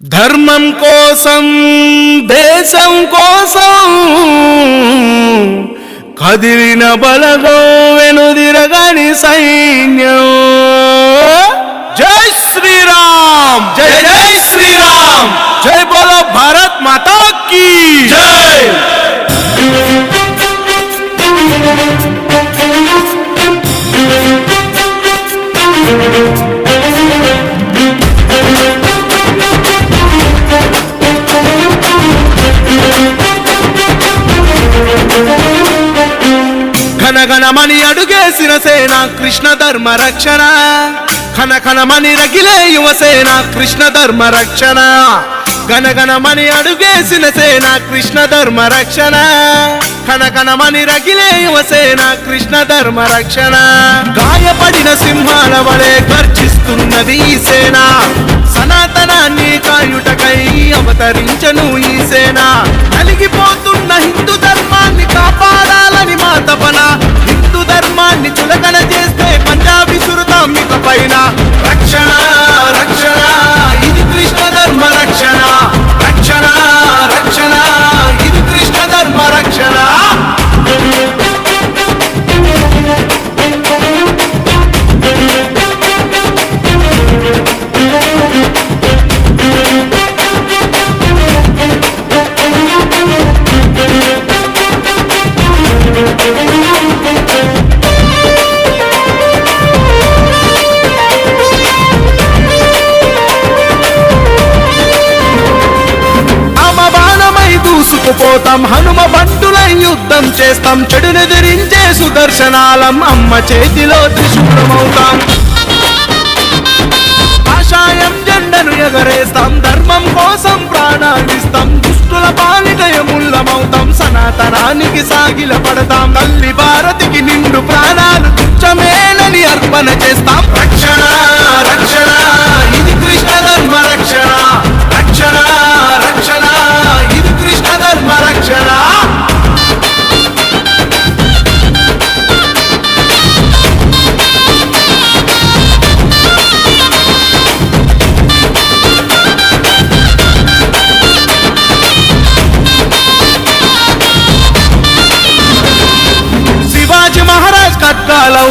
ధర్మం కోసం దేశం కోసం కదిలిన బలగో వెనుదిరగని సైన్యం. కనకనమని అడుగేసిన సేన కృష్ణ ధర్మ రక్షణ. కనకనమని రగిలే యువసేన కృష్ణ ధర్మ రక్షణ. గనగనమని అడుగేసిన సేన కృష్ణ ధర్మ రక్షణ. కనకనమని రగిలే యువసేన కృష్ణ ధర్మ రక్షణ. గాయపడిన సింహాల వలె గర్జిస్తున్నది ఈ సేన. సనాతనాన్ని కాయుటకై అవతరించను ఈ సేన. నలిగిపోతున్న హిందూ ధర్మాన్ని కాపాడు దూసుకుపోతాం హనుమ బంటులై యుద్ధం చేస్తాం చెడునెదిరించే సుదర్శనాలం అమ్మ చేతిలో త్రిశూలమవుతాం. ఆశాయం జెండను ఎగరేస్తాం ధర్మం కోసం ప్రాణాలిస్తాం దుష్టుల పాలిటయముల్లమవుతాం సనాతనానికి సాగిల పడతాం తల్లి భారతికి నిండు ప్రాణాలు తుచ్చమేనని అర్పణ చేస్తాం. రక్షణ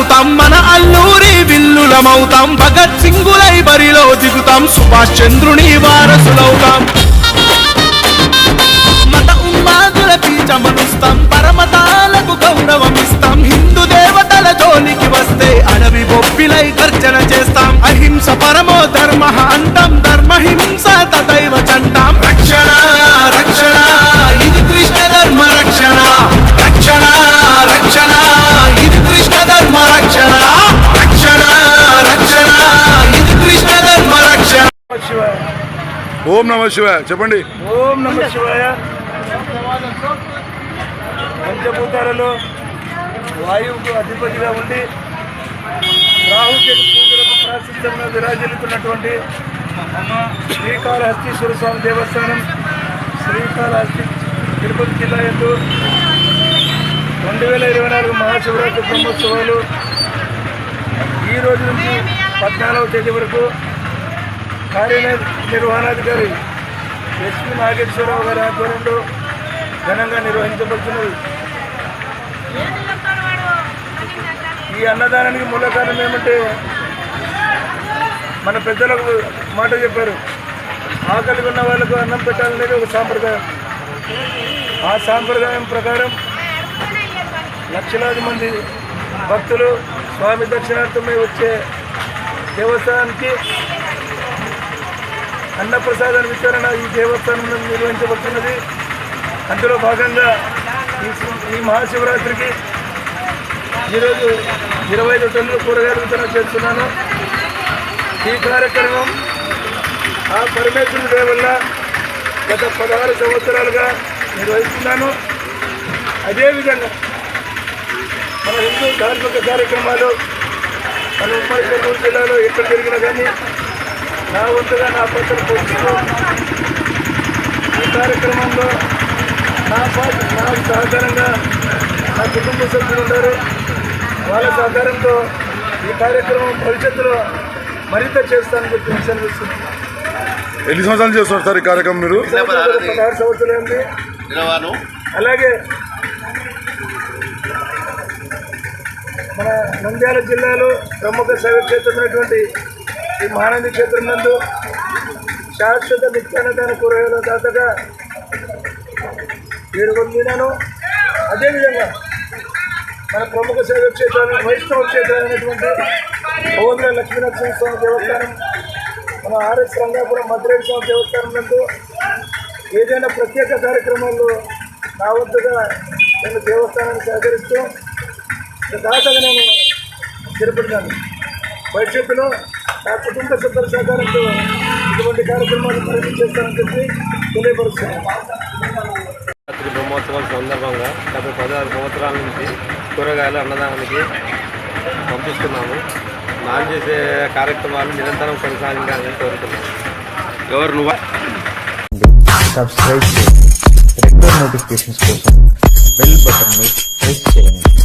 కట్కాలవుతాం మన అల్లూరి విల్లులమవుతాం. భగత్ సింగులై బరిలో దిగుతాం. సుభాష్ చంద్రుని వారసులవుతాం. మత ఉన్మాదుల పీచమనుస్తాం. పరమతాలకు గౌరవమిస్తాం. హిందూ దేవతల జోలికి వస్తే అడవి బొప్పిలై గర్జన చేస్తాం. అహింస పరమో ఓం నమ శివాయ. చెప్పండి. ఓం నమ శివాయ. పంచభూతాలలో వాయువుకు అధిపతిగా ఉండి రాహుకేతు పూజలకు ప్రాశస్త్యంగా విరాజిల్లుతున్నటువంటి శ్రీకాళహస్తీశ్వర స్వామి దేవస్థానం శ్రీకాళహస్తి తిరుపతి జిల్లా ఎందు రెండు వేల ఇరవై నాలుగు మహాశివరాత్రి బ్రహ్మోత్సవాలు ఈ రోజు నుంచి పద్నాలుగవ తేదీ వరకు నిర్వహణాధికారి ఎస్పి నాగేశ్వరరావు గారి ఆధ్వర్యంలో ఘనంగా నిర్వహించబడుతున్నది. ఈ అన్నదానానికి మూల కారణం ఏమంటే మన పెద్దలకు మాట చెప్పారు. ఆకలి ఉన్న వాళ్ళకు అన్నం పెట్టాలనేది ఒక సాంప్రదాయం. ఆ సాంప్రదాయం ప్రకారం లక్షలాది మంది భక్తులు స్వామి దర్శనార్థమై వచ్చే దేవస్థానానికి అన్నప్రసాదన విచారణ ఈ దేవస్థానంలో నిర్వహించబడుతున్నది. అందులో భాగంగా ఈ మహాశివరాత్రికి ఈరోజు ఇరవై ఐదు టన్నులు కూరగాయలు వితరణ చేస్తున్నాను. ఈ కార్యక్రమం ఆ పరమేశ్వరుడి దయ వల్ల గత పదహారు సంవత్సరాలుగా నిర్వహిస్తున్నాను. అదేవిధంగా మన హిందూ ధార్మిక కార్యక్రమాలు మన ఉమ్మడి కర్నూలు జిల్లాలో ఎక్కడ జరిగినా కానీ నా వంతుగా నా పత్రం పోషిస్తూ ఈ కార్యక్రమంలో నా పాత్ర నాకు సహకారంగా నా కుటుంబ సభ్యులు ఉన్నారు. వాళ్ళ సహకారంతో ఈ కార్యక్రమం భవిష్యత్తులో మరింత చేస్తానని చెప్పి విషయాన్ని ఎన్ని సంవత్సరాలు చేస్తున్నారు సార్ ఈ కార్యక్రమం మీరు? పదహారు సంవత్సరాలు అలాగే మన నంద్యాల జిల్లాలో ప్రముఖ శైవ క్షేత్రమైనటువంటి ఈ మహానంది క్షేత్రం నందు శాశ్వత నిత్యాన్నదాన కూరగాయల దాతగా ఏడు పొందినాను. అదేవిధంగా మన ప్రముఖ సేవ క్షేత్రాలు వైష్ణవ క్షేత్రాలైనటువంటి భగవంతుల లక్ష్మీనరసింహ స్వామి దేవస్థానం మన ఆర్ఎస్ రంగాపురం మధురై స్వామి దేవస్థానం నందు ఏదైనా ప్రత్యేక కార్యక్రమాల్లో నా వద్దగా నేను దేవస్థానాన్ని సహకరిస్తూ దాతగా నేను స్థిరపడినాను. భవిష్యత్తులో నా కుటుంబ సభ్యుల సహకారంతో ఇటువంటి కార్యక్రమాలు మరింత చేస్తానని చెప్పి తెలియపరుస్తున్నాను రాత్రి బ్రహ్మోత్సవాల సందర్భంగా గత పదహారు సంవత్సరాల నుంచి కూరగాయలు అన్నదానానికి పంపిస్తున్నాము. నాన్ చేసే కార్యక్రమాలు నిరంతరం కొనసాగించాలని కోరుతున్నాము. ఎవరు నువ్వు? సబ్స్క్రైబ్ చేయండి. రెగ్యులర్ నోటిఫికేషన్స్ కోసం బెల్ బటన్ని ప్రెస్ చేయండి.